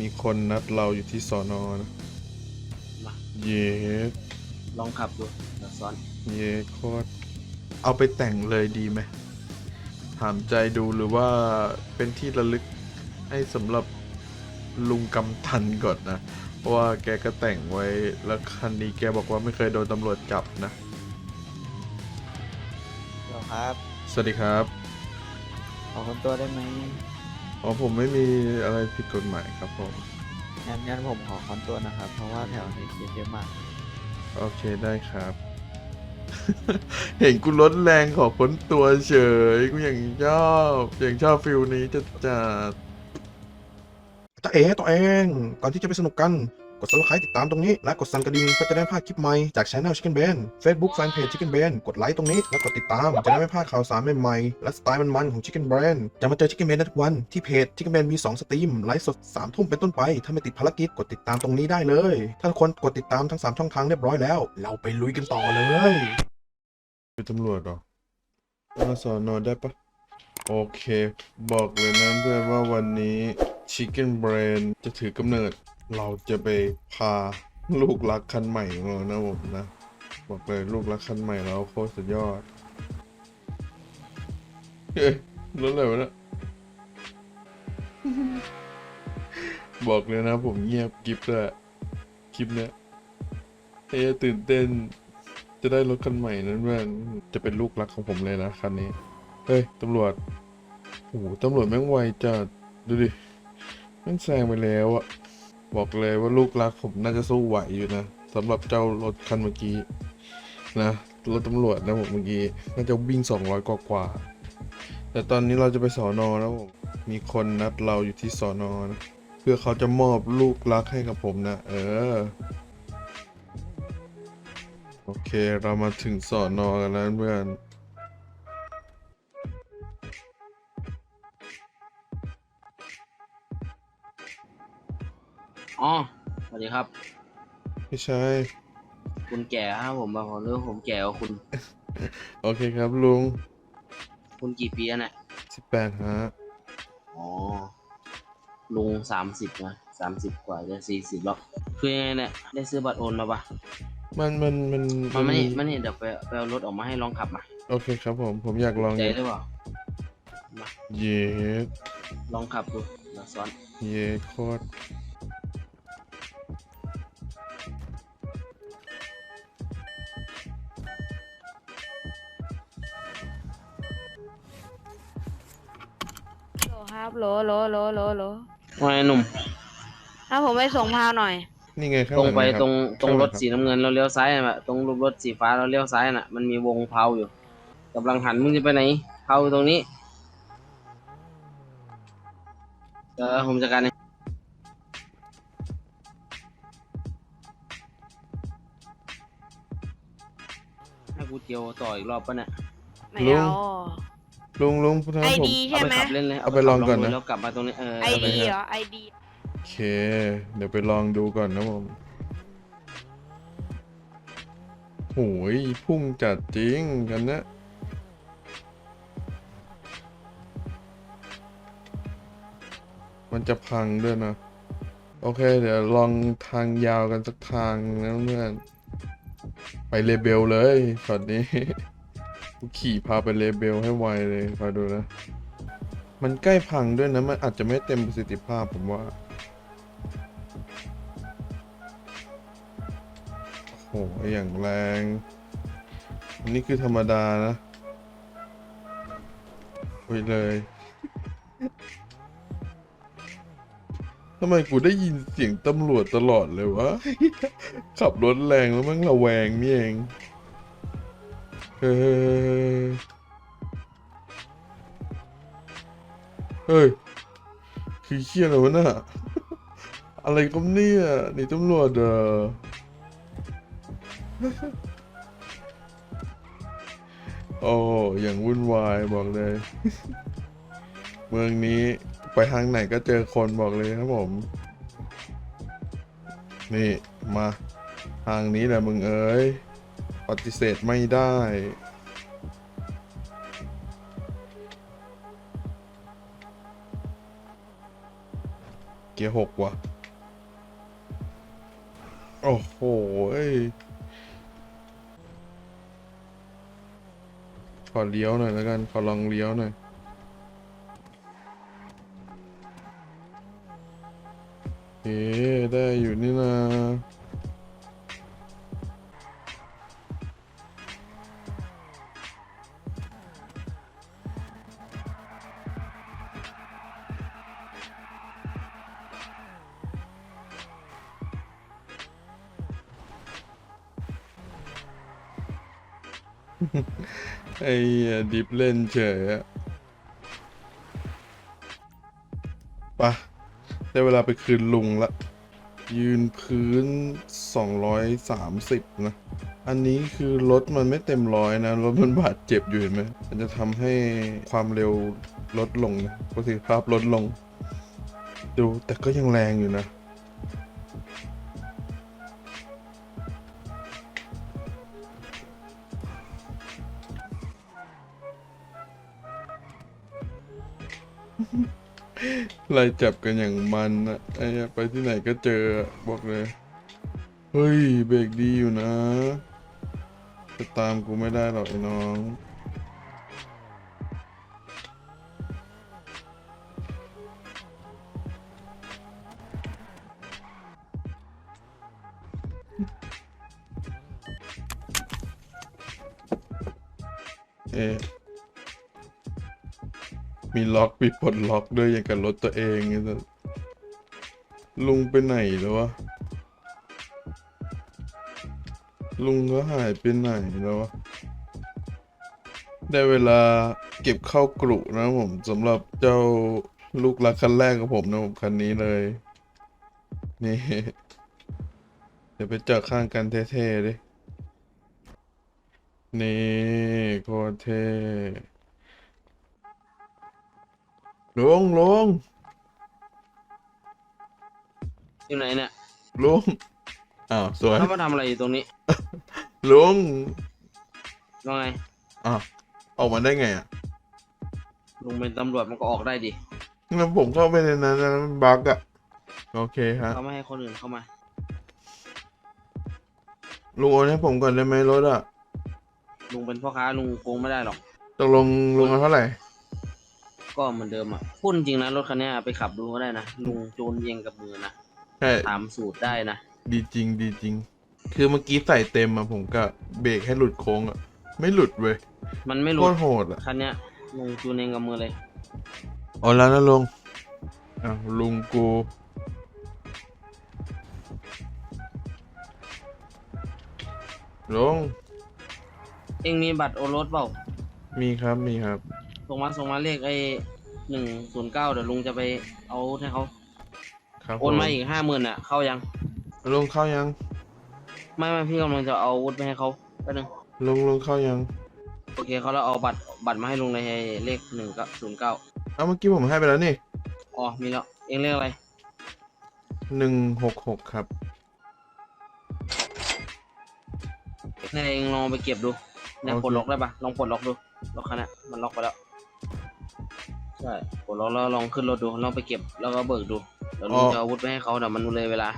มีคนนัดเราอยู่ที่สอนอนะมา เยสลองขับดูเดี๋ยวซ้อนเยสโคตรเอาไปแต่งเลยดีไหมถามใจดูหรือว่าเป็นที่ระลึกให้สำหรับลุงกำทันก่อนนะ เพราะว่าแกก็แต่งไว้แล้วคันนี้แกบอกว่าไม่เคยโดนตำรวจจับนะเหรอครับ สวัสดีครับ ขอคนตัวได้ไหม อ๋อผมไม่มีอะไรผิดกฎหมายครับผม งั้นงั้นผมขอคอนตัวนะครับ เพราะว่าแถวนี้เคสเยอะมาก โอเคได้ครับ เห็นกูลดแรงขอพ้นตัวเฉย กูอย่างชอบอย่างชอบฟิลนี้จะจัดตาเอ๋ตัวเอง ก่อนที่จะไปสนุกกัน กด subscribe ติดตามตรงนี้ และกดสั่นกระดิ่งเพื่อจะได้พลาดคลิปใหม่จากช anel Chicken Ben Facebook Fanpage Chicken Ben กดไลค์ตรงนี้แล้วกดติดตามจะได้ไม่พลาดข่าวสารใหม่ๆและสไตล์มันๆของ Chicken Ben จะมาเจอ Chicken Ben ได้ทุกวันที่เพจ Chicken Ben มี 2 สตรีมไลฟ์สด3ทุ่มเป็นต้นไป ถ้าไม่ติดภารกิจกดติดตามตรงนี้ได้เลย ถ้าทุกคนกดติดตามทั้ง 3 ช่องทางเรียบร้อยแล้ว เราไปลุยกันต่อเลยเป็นตำรวจเหรอมาสอนอได้ปะโอเค บอกเลยนะเพื่อนว่าวันนี้ Chicken Brain จะถือกำเนิด เราจะไปพาลูกรักคันใหม่ของเรานะผมนะ บอกเลยลูกรักคันใหม่เราโคตรสุดยอดเฮ้ยรถอะไรวะเนี่ยบอกเลยนะผมเงียบกิฟเลยอะคลิปเนี้ยเอ้ยตื่นเต้น จะได้รถคันใหม่นั้นเพื่อนจะเป็นลูกรักของผมเลยนะคันนี้ เฮ้ยตำรวจโอ้โหตำรวจแม่งไวจัดดูดิแม่งแซงไปแล้วอะ บอกเลยว่าลูกรักผมน่าจะสู้ไหวอยู่นะสำหรับเจ้ารถคันเมื่อกี้นะรถตำรวจนะผมเมื่อกี้น่าจะวิ่งสองร้อยกว่ากว่า แต่ตอนนี้เราจะไปสอนอแล้วผมมีคนนัดเราอยู่ที่สอนอนะเพื่อเขาจะมอบลูกรักให้กับผมนะ เออ โอเคเรามาถึงสอนอกันแล้วเพื่อน อ๋อสวัสดีครับ พี่ชายคุณแก่ครับผมบอกผมเรื่องผมแก่กว่าคุณ โอเคครับลุงคุณกี่ปีแล้วเนี่ยสิบแปดฮะอ๋อลุงสามสิบนะสามสิบกว่าจะสี่สิบแล้วคือยังไงเนี่ยได้ซื้อบัตรโอนมาปะมันมันมันมาไม่นี่มานี่เดี๋ยวไปไปเอารถออกมาให้ลองขับมาโอเคครับผมผมอยากลองใจหรือเปล่ามาเยสลองขับดูเดี๋ยวซ้อนเยสโคตร ครับโหลโหลโหลโหลโหลว่าไงหนุ่ม ถ้าผมไปส่งพาวหน่อย นี่ไงข้างตรงหลังไปนะครับตรงตรงข้างหรลัถคบสีน้ำเงินเราเลี้ยวซ้ายน่ะตรงรูปรถสีฟ้าเราเลี้ยวซ้ายน่ะมันมีวงเพาอยู่กำลังหันมึงจะไปไหนเพาอยู่ตรงนี้เออผมจัดการเองให้กูเจียวต่ออีกรอบปะเนี่ยไม่ลุงเอา ลุงลุงถ้าไอผมดีเอาใช่ไปไหมขับเล่นเลยเอาไปลองก่อนนะดูแล้วกลับมาตรงนี้เออไอเอาไปดีเหรอไอดีโอเค เดี๋ยวไปลองดูก่อนนะผมโหยพุ่งจัดจริงกันนะมันจะพังด้วยนะ โอเค เดี๋ยวลองทางยาวกันสักทางนะเพื่อน ไปเลเบลเลยช็อตนี้ กูขี่พาไปเลเบลให้ไวเลยคอยดูนะ มันใกล้พังด้วยนะ มันอาจจะไม่เต็มประสิทธิภาพผมว่า โอ้โหอย่างแรง อันนี้คือธรรมดานะไปเลยทำไมกูได้ยินเสียงตำรวจตลอดเลยวะ ขับรถแรงแล้วมันระแวงนี่เอง เฮ้ยเฮ้ยคือเครียดเลยวะน่ะอะไรก็เนี่ยนี่ตำรวจเออโอ้อย่างวุ่นวายบอกเลย เมืองนี้ไปทางไหนก็เจอคนบอกเลยครับผม นี่มาทางนี้แหละมึงเอ้ย ปฏิเสธไม่ได้ เกียร์หกว่ะ โอ้โหขอเลี้ยวหน่อยแล้วกัน ขอลองเลี้ยวหน่อยเอ๊ได้อยู่นี่นะ เหี้ยดิฟเล่นเฉยอะไปะได้เวลาไปคืนลุงละ ยืนพื้น 230 นะ อันนี้คือรถมันไม่เต็มร้อยนะ รถมันบาดเจ็บอยู่เห็นไหมมันจะทำให้ความเร็วลดลงนะประสิทธิภาพลดลง ดูแต่ก็ยังแรงอยู่นะ ไล่จับกันอย่างมันอะไอ้ไปที่ไหนก็เจอบอกเลย เฮ้ย เบรกดีอยู่นะ จะตามกูไม่ได้หรอกไอ้น้องเอ๊ะ มีล็อกมีปลดล็อกด้วยอย่างกับรถตัวเองไงสัสลุงไปไหนแล้ววะ ลุงก็หายไปไหนแล้ววะ ได้เวลาเก็บเข้ากรุนะผมสำหรับเจ้าลูกรักคันแรกของผมนะผมคันนี้เลย นี่ เดี๋ยวไปจอดข้างกันเท่ๆดิ นี่โคตรเท่ ลุงลุงอยู่ไหนเนี่ยลุงอ้าวสวยเขามาทำอะไรอยู่ตรงนี้ลุงว่าไงอ้าวออกมาได้ไงอะลุงเป็นตำรวจมันก็ออกได้ดิงั้นผมเข้าไปในนั้นแล้วมันบั๊กอะโอเคฮะเขาไม่ให้คนอื่นเข้ามาลุงโอนให้ผมก่อนได้ไหมรถอะลุงเป็นพ่อค้าลุงโกงไม่ได้หรอกตกลงลุงเอาเท่าไหร่ ก็เหมือนเดิมอะพูดจริงนะรถคันเนี้ยไปขับดูก็ได้นะลุงจูนเองกับมือนะใช่ถามสูตรได้นะดีจริงดีจริง คือเมื่อกี้ใส่เต็มอะผมก็เบรกให้หลุดโค้งอะไม่หลุดเว้ยมันไม่โครู้ตรโหดอะคันเนี้ยลุงจูนเองกับมือเลยโอนแล้วนะลุงอ้าวลุงกูลุงเองมีบัตรโอรสเปล่ามีครับมีครับ ส่งมาส่งมาเลขไอ้หนึ่งศูนย์เก้าเดี๋ยวลุงจะไปเอาให้เขาครับโอนมาผอีกห้าหมื่นอะ เข้ายัง ลุงเข้ายัง ไม่ไม่พี่กำลังจะเอาอาวุธไปให้เขาแป๊บนึงลุงลุงเข้ายัง โอเคเขาแล้วเอาบัตรบัตรมาให้ลุงในเลขหนึ่งก็ศูนย์เก้าเอาเมื่อกี้ผมให้ไปแล้วนี่อ๋อมีแล้วเองเลขอะไรหนึ่งหกหกครับ เนี่ยเองลองไปเก็บดูเนี่ยโอเค ปลดล็อกได้ปะลองปลดล็อกดูล็อกคันน่ะมันล็อกไปแล้ว ใช่ปลดล็อกแล้วลองขึ้นรถดูลองไปเก็บแล้วก็เบิกดูเดี๋ยวลุงจะเอาอาวุธไปให้เขาเดี๋ยวมันเลยเวลา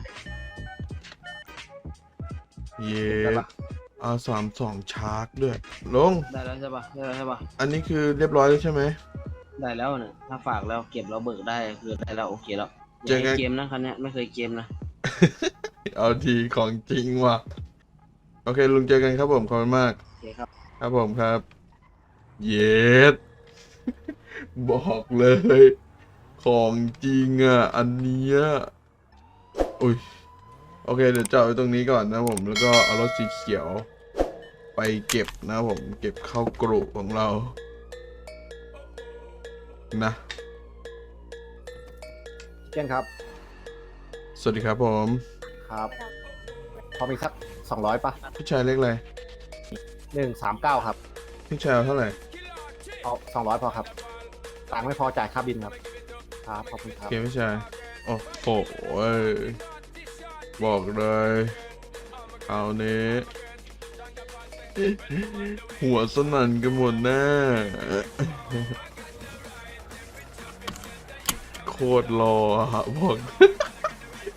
เย้ได้ปะ เอาสามสองชาร์กด้วยลุงได้แล้วใช่ปะได้แล้วใช่ปะอันนี้คือเรียบร้อยแล้วใช่ไหม ได้แล้วเนี่ยถ้าฝากแล้วเก็บแล้วเบิกได้คือได้แล้วโอเคแล้วอเจย่าอกัน ให้เกมนะคันเนี้ยไม่เคยเกมนะ เอาทีของจริงว่ะ โอเค ลุงเจอกันครับผม ขอบคุณมาก โอเคครับ ครับผมครับ เย็ด บอกเลย ของจริงอะ อันเนี้ยอุ้ย โอเค เดี๋ยวจอดไว้ตรงนี้ก่อนนะผม แล้วก็เอารถสีเขียว ไปเก็บนะผม เก็บเข้ากรุของเรา นะเช่นครับ สวัสดีครับผม ครับ พอมีสักสองร้อยปะผู้ชายเล็กอะไรหนึ่งสามเก้าครับผู้ชายเอาเท่าไหร่ เอาสองร้อยพอครับ ตังค์ไม่พอจ่ายค่าบินครับ ครับขอบคุณครับ เกมผู้ชายโอ้โหเอ้ยบอกเลย เอาวนี้หัวสนั่นกันหมดแน่โคตรรออะบอก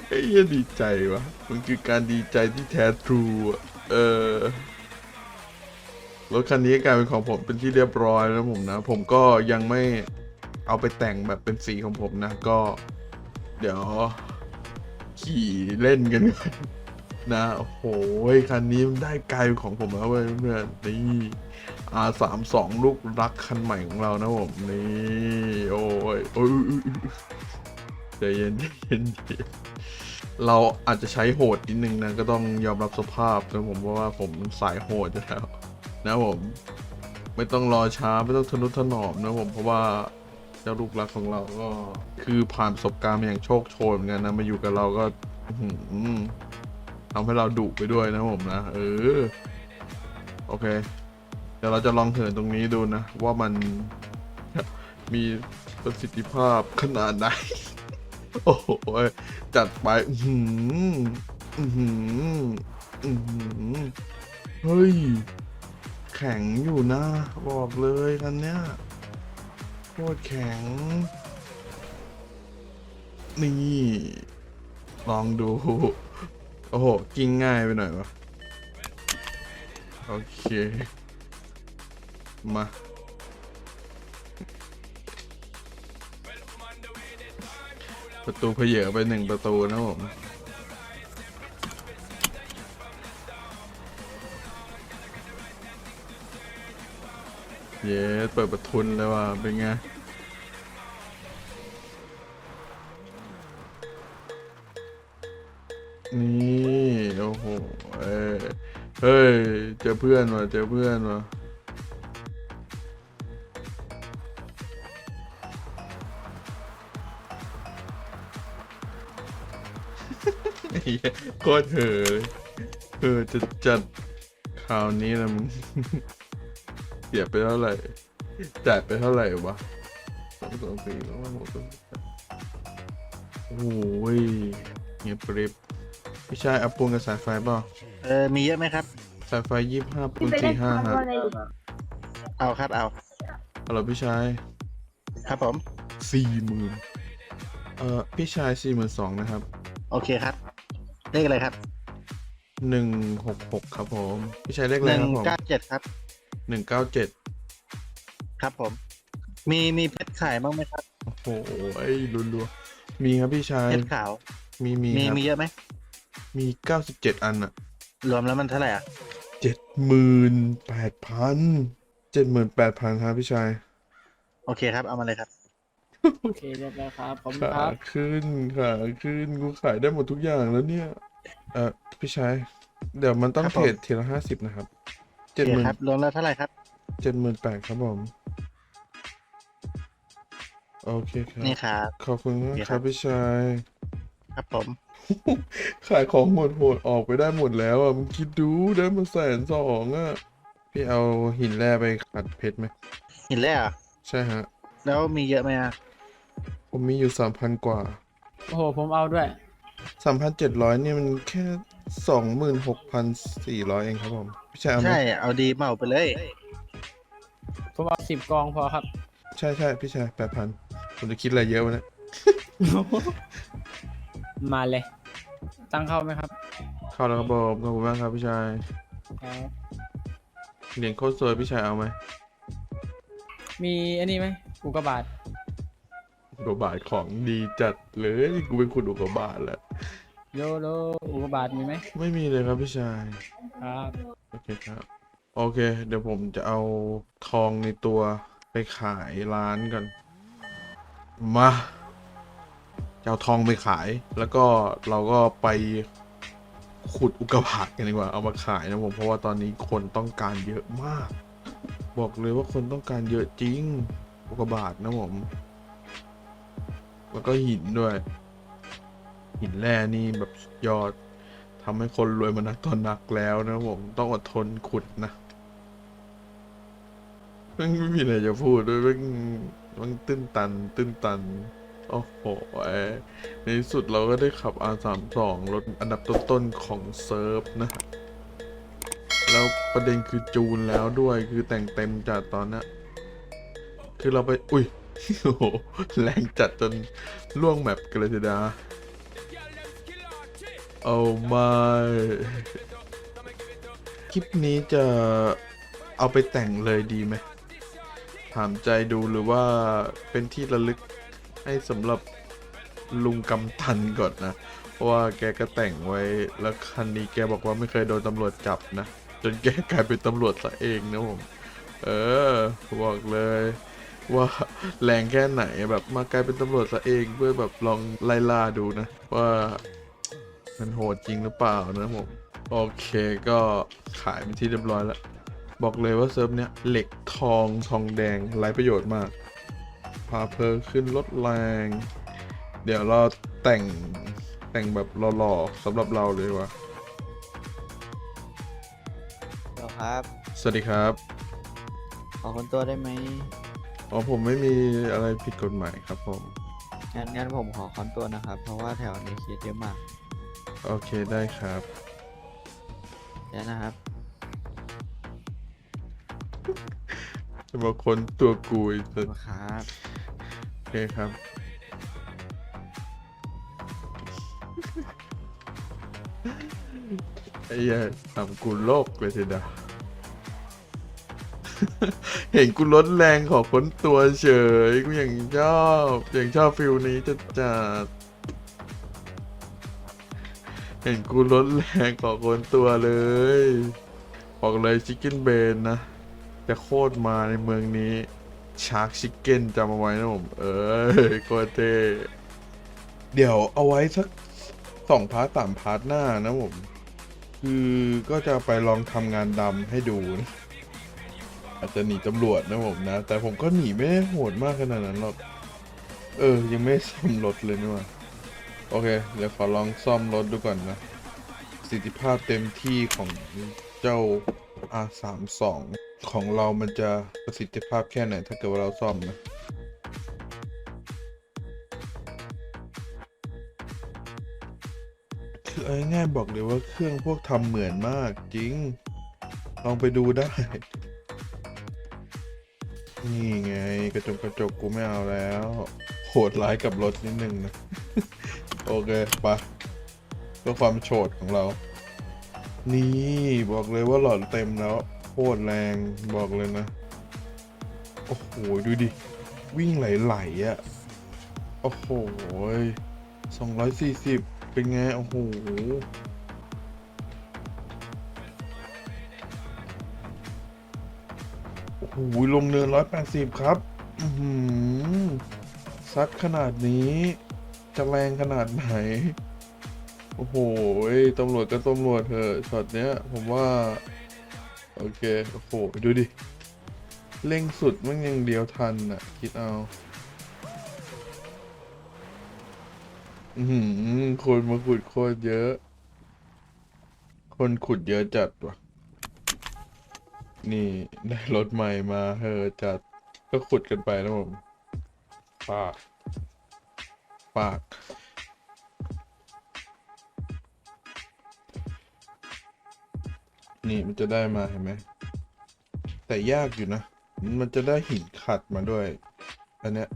ไออ้เหี้ยดีใจวะมันคือการดีใจที่แท้ทรูอะเออรถคันนี้กลายเป็นของผมเป็นที่เรียบร้อยแล้วผมนะ ผมก็ยังไม่ เอาไปแต่งแบบเป็นสีของผมนะ ก็ เดี๋ยว ขี่เล่นกันนะโอ้โหคันนี้ได้ไกลของผมแล้วเว้ยเพื่อนนี่ R สามสองลูกรักคันใหม่ของเรานะผม นี่ โอ้ยโอ้ยใจเย็นใจเย็นเราอาจจะใช้โหดนิดนึงนะ ก็ต้องยอมรับสภาพนะผมเพราะว่าผมสายโหดแล้วนะผม ไม่ต้องรอช้า ไม่ต้องทนุถนอมนะผม เพราะว่า เจ้าลูกรักของเราก็คือผ่านประสบการณ์มาอย่างโชคโชนเหมือนกันนะ มาอยู่กับเราก็ทำให้เราดุไปด้วยนะผมนะ เออ โอเค เดี๋ยวเราจะลองเหินตรงนี้ดูนะ ว่ามันมีประสิทธิภาพขนาดไหน โอ้โหจัดไป อือหืออือหืออือหือเฮ้ย แข็งอยู่นะ บอกเลยคันเนี้ย โคตรแข็ง นี่ ลองดู โอ้โห กิ้งง่ายไปหน่อยวะ โอเค มา ประตูเพเยอไปหนึ่งประตูนะผม เย้เปิดประทุนเลยว่ะเป็นไงนี่โอ้โหเอ้ยเฮ้ยเจอเพื่อนว่ะเจอเพื่อนว่ะเฮ้ยโคตรเห่อเลยเออจะจัดคราวนี้นะมึง สียไปเท่าไหร่ จ่ายไปเท่าไหร่วะสองสองสี่สองห้าหกสองเจ็ดโอ้ยเงียบกริบพี่ชายเอาปูนกับสายไฟเปล่าเออมีเยอะไหมครับ สายไฟยี่ห้าปูนสี่ห้าฮะเอาครับเอาเอาเหรอพี่ชายครับผมสี่หมื่นเอ่อพี่ชายสี่หมื่นสองนะครับโอเคครับเลขอะไรครับหนึ่งหกหกครับผม พี่ชายเลขอะไรหนึ่งครับผม เก้าเจ็ดครับ หนึ่งเก้าเจ็ดครับผม มีมีเพชรขายบ้างไหมครับ โอ้โหไอ้รัวๆมีครับพี่ชายเพชรขาว มีมีมีครับมีเยอะไหม มีเก้าสิบเจ็ดอันอะรวมแล้วมันเท่าไหร่อะเจ็ดหมื่นแปดพันเจ็ดหมื่นแปดพันครับพี่ชายโอเคครับ เอามาเลยครับ โอเคเรียบร้อยครับขอบคุณขาครับ ขึ้นขาขึ้นกูขายได้หมดทุกอย่างแล้วเนี่ย เออพี่ชาย เดี๋ยวมันต้องครับเทผมรดทีละห้าสิบนะครับโอ เจ็ดเคหมื่นครับรวมแล้วเท่าไหร่ครับเจ็ดหมื่นแปดครับผม โอเคครับ นี่ครับ ขอบคุณมากโอเคคครัรับบพี่ชาย ครับผม ขายของหมดโหดออกไปได้หมดแล้วอะมึงคิดดูได้มาแสนสองอะ พี่เอาหินแร่ไปขัดเพชรไหม หินแร่อะใช่ฮะ แล้วมีเยอะไหมอะ ผมมีอยู่สามพันกว่า โอ้โห ผมเอาด้วย สามพันเจ็ดร้อยนี่มันแค่สองหมื่นหกพันสี่ร้อยเองครับผมพี่ชายเอาไหมใช่ เอาดีเหมาไปเลย ผมเอาสิบกองพอครับ ใช่ใช่พี่ชายแปดพันผมจะคิดอะไรเยอะวะเนี่ยมาเลย ตั้งเข้าไหมครับเข้าแล้วครับผมขอบคุณมากครับพี่ชายครับเหรียญโคตรสวยพี่ชายเอาไหมมีอันนี้ไหมอุกกาบาตอุกกาบาทของดีจัดเลยกูเป็นคุณอุกกาบาทแหละ โยโลอุกกาบาตมีไหมไม่มีเลยครับพี่ชาย ครับโอเคครับ โอเค เดี๋ยวผมจะเอาทองในตัวไปขายร้านกันมาจะเอาทองไปขาย แล้วก็เราก็ไปขุดอุกกาบาตกันดีกว่า เอามาขายนะผม เพราะว่าตอนนี้คนต้องการเยอะมาก บอกเลยว่าคนต้องการเยอะจริง อุกกาบาตนะผม แล้วก็หินด้วย หินแร่นี่แบบยอดทำให้คนรวยมานักตอนนักแล้วนะผมต้องอดทนขุดนะมันไม่มีอะไรจะพูดด้วยมันมันตื้นตัน ตื้นตัน โอ้โหเอ้ยในที่สุดเราก็ได้ขับ R32 รถอันดับต้นๆของเซิร์ฟนะ แล้วประเด็นคือจูนแล้วด้วยคือแต่งเต็มจัดตอนนี้คือเราไป อุ้ยโอ้โหแรงจัดจนล่วงแมปกันเลยทีเดียว เอาไม่คลิปนี้จะเอาไปแต่งเลยดีไหม ถามใจดูหรือว่าเป็นที่ระลึกให้สำหรับลุงกำทันก่อนนะ เพราะว่าแกก็แต่งไว้แล้วคันนี้แกบอกว่าไม่เคยโดนตำรวจจับนะ จนแกกลายเป็นตำรวจซะเองนะผมเออบอกเลยว่าแรงแค่ไหนแบบมา กลายเป็นตำรวจซะเองเพื่อแบบลองไล่ล่าดูนะ ว่า มันโหดจริงหรือเปล่านะผม โอเคก็ขายเป็นที่เรียบร้อยแล้ว บอกเลยว่าเซิร์ฟเนี้ยเหล็กทองทองแดงไร้ประโยชน์มาก พาเพอขึ้นรถแรง เดี๋ยวเราแต่งแต่งแบบหล่อๆสำหรับเราเลยว่ะเดี๋ยวครับ สวัสดีครับ ขอคนตัวได้ไหมอ๋อผมไม่มีอะไรผิดกฎหมายครับผม งั้นงั้นผมขอคอนตัวนะครับ เพราะว่าแถวนี้เคสเยอะมาก โอเคได้ครับ เดี๋ยวนะครับ จะมาค้นตัวกูอีกขอบคุณครับ โอเคครับ ไอ้เหี้ยทำกูโลกเลยทีเดียว เห็นกูลดแรงขอค้นตัวเฉย กูอย่างชอบอย่างชอบฟิลนี้จะจัด เห็นกูลดแรงขอคนตัวเลย บอกเลยชิคเก้นเบนนะ จะโคตรมาในเมืองนี้ชาร์กชิคเก้นจำเอาไว้นะผม เออโคตรเท่เดี๋ยวเอาไว้สักสองพาร์ทสามพาร์ทหน้านะผม คือก็จะไปลองทำงานดำให้ดูนะอาจจะหนีตำรวจนะผมนะ แต่ผมก็หนีไม่ได้โหดมากขนาดนั้นหรอก เออ ยังไม่ซ่อมรถเลยนี่ว่า โอเค เดี๋ยวขอลองซ่อมรถดูก่อนนะประสิทธิภาพเต็มที่ของเจ้า R32 ของเรามันจะประสิทธิภาพแค่ไหน ถ้าเกิดว่าเราซ่อมนะคือเอาง่ายๆบอกเลยว่าเครื่องพวกทำเหมือนมากจริง ลองไปดูได้ นี่ไง กระจกกระจกกูไม่เอาแล้ว โหดร้ายกับรถนิดนึงนะ โอเคไปะเพื่อความโฉดของเรา นี่บอกเลยว่าหลอดเต็มแล้วโคตรแรงบอกเลยนะ โอ้โห ดูดิ วิ่งไหลๆอะ่ะ โอ้โหสองร้อยสี่สิบเป็นไง โอ้โหโอ้โหลงเนินร้อยแปดสิบครับ อือหือซัดขนาดนี้ จะแรงขนาดไหน โอ้โหตำรวจก็ตำรวจเถอะช็อตเนี้ย ผมว่า โอเค โอ้โห ดูดิ เร่งสุดมันยังเดียวทันอะ คิดเอา อือหือคนมาขุดโคตรเยอะ คนขุดเยอะจัดว่ะ นี่ได้รถใหม่มาเฮอจัด ก็ขุดกันไปนะผมปาก ปาก นี่มันจะได้มาเห็นไหม แต่ยากอยู่นะ มันจะได้หินขัดมาด้วย อันเนี้ย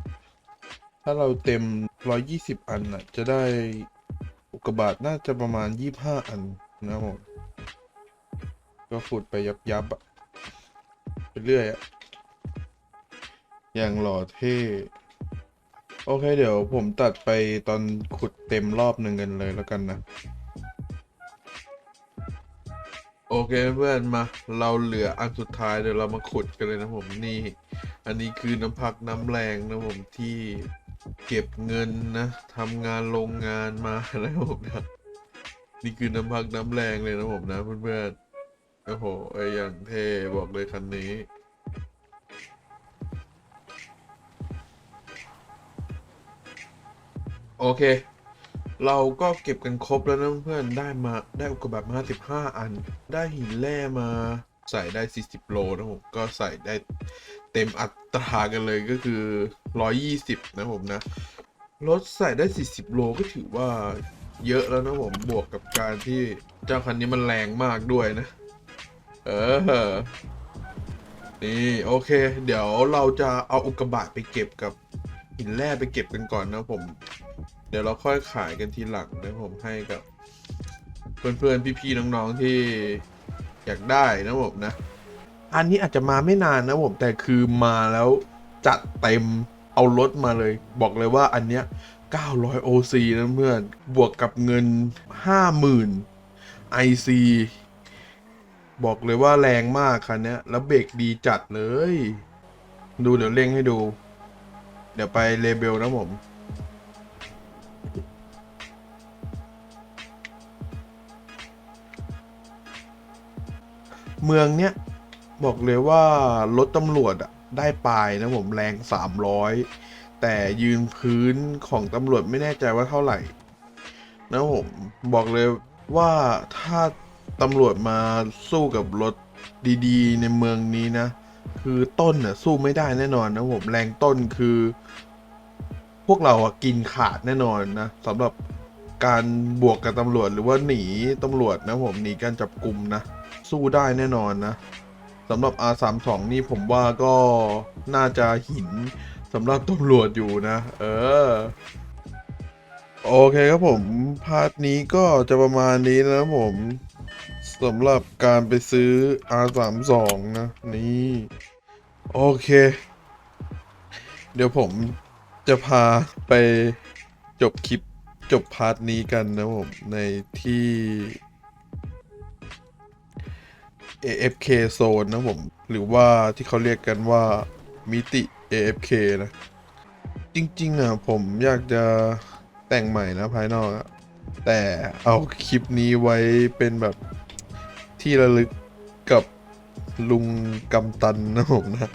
ถ้าเราเต็มร้อยยี่สิบอันน่ะจะได้อุกบาตน่าจะประมาณยี่ห้าอันนะผมก็ขุดไปยับยับอะไปเรื่อยอะอย่างหล่อเท่ โอเค เดี๋ยวผมตัดไปตอนขุดเต็มรอบหนึ่งกันเลยแล้วกันนะ โอเคเพื่อนมา เราเหลืออันสุดท้ายเดี๋ยวเรามาขุดกันเลยนะผมนี่ อันนี้คือน้ำพักน้ำแรงนะผมที่เก็บเงินนะทำงานโรงงานมานะผมนะนี่คือน้ำพักน้ำแรงเลยนะผมนะเพื่อนๆโอ้โหไอ้อย่างเท่บอกเลยคันนี้ โอเค เราก็เก็บกันครบแล้วนะเพื่อนได้มาได้อุกกาบาตมา15อัน ได้หินแร่มาใส่ได้ 40 โลนะผมก็ใส่ได้เต็มอัตรากันเลยก็คือ 120 นะผมนะรถใส่ได้ 40 โลก็ถือว่าเยอะแล้วนะผมบวกกับการที่เจ้าคันนี้มันแรงมากด้วยนะ เออ นี่โอเค เดี๋ยวเราจะเอาอุกกาบาตไปเก็บกับหินแร่ไปเก็บกันก่อนนะผม เดี๋ยวเราค่อยขายกันทีหลังนะผมให้กับเพื่อนๆพี่ๆน้องๆที่อยากได้นะผมนะ อันนี้อาจจะมาไม่นานนะผมแต่คือมาแล้วจัดเต็มเอารถมาเลย บอกเลยว่าอันเนี้ย900 OC นะเพื่อนบวกกับเงิน 50,000 IC บอกเลยว่าแรงมากคันนี้แล้วเบรกดีจัดเลย ดูเดี๋ยวเร่งให้ดู เดี๋ยวไปเลเบลนะผม เมืองเนี้ย บอกเลยว่ารถตำรวจอะได้ปลายนะผมแรง 300 แต่ยืนพื้นของตำรวจไม่แน่ใจว่าเท่าไหร่ นะผมบอกเลยว่าถ้าตำรวจมาสู้กับรถดีๆ ในเมืองนี้นะ คือต้นน่ะสู้ไม่ได้แน่นอนนะผมแรงต้นคือ พวกเราอะกินขาดแน่นอนนะสำหรับการบวกกับตำรวจหรือว่าหนีตำรวจนะผมหนีการจับกลุ่มนะ สู้ได้แน่นอนนะสำหรับ R32 นี่ผมว่าก็น่าจะหินสำหรับตำรวจอยู่นะ เออ โอเคครับผม พาร์ทนี้ก็จะประมาณนี้นะผมสำหรับการไปซื้อ R32 นะ นี่ โอเค เดี๋ยวผม จะพาไปจบคลิปจบพาร์ทนี้กันนะผมในที่ AFK Zone นะผม หรือว่าที่เขาเรียกกันว่ามิติ AFK นะ จริงๆอะผมอยากจะแต่งใหม่นะภายนอกอะแต่เอาคลิปนี้ไว้เป็นแบบที่ระลึกกับลุงกำตันนะผมนะ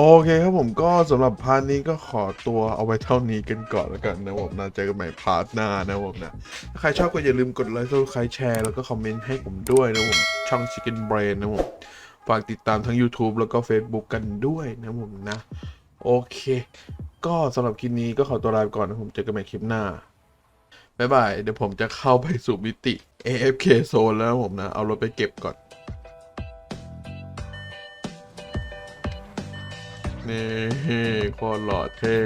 โอเคครับผมก็สำหรับพาร์ทนี้ก็ขอตัวเอาไว้เท่านี้กันก่อนแล้วกันนะผมนะเจอกันใหม่พาร์ทหน้านะผมนะถ้าใครชอบก็อย่าลืมกดไลค์กดใครแชร์แล้วก็คอมเมนต์ให้ผมด้วยนะผมช่อง Chicken Brain นะผมฝากติดตามทั้ง YouTube แล้วก็ Facebook กันด้วยนะผมนะ โอเค ก็สำหรับคลิปนี้ก็ขอตัวลาไปก่อนนะผมเจอกันใหม่คลิปหน้าบ๊ายบายเดี๋ยวผมจะเข้าไปสู่มิติ AFK Zone แล้วผมนะ เอารถไปเก็บก่อน นี่โคตรหล่อเท่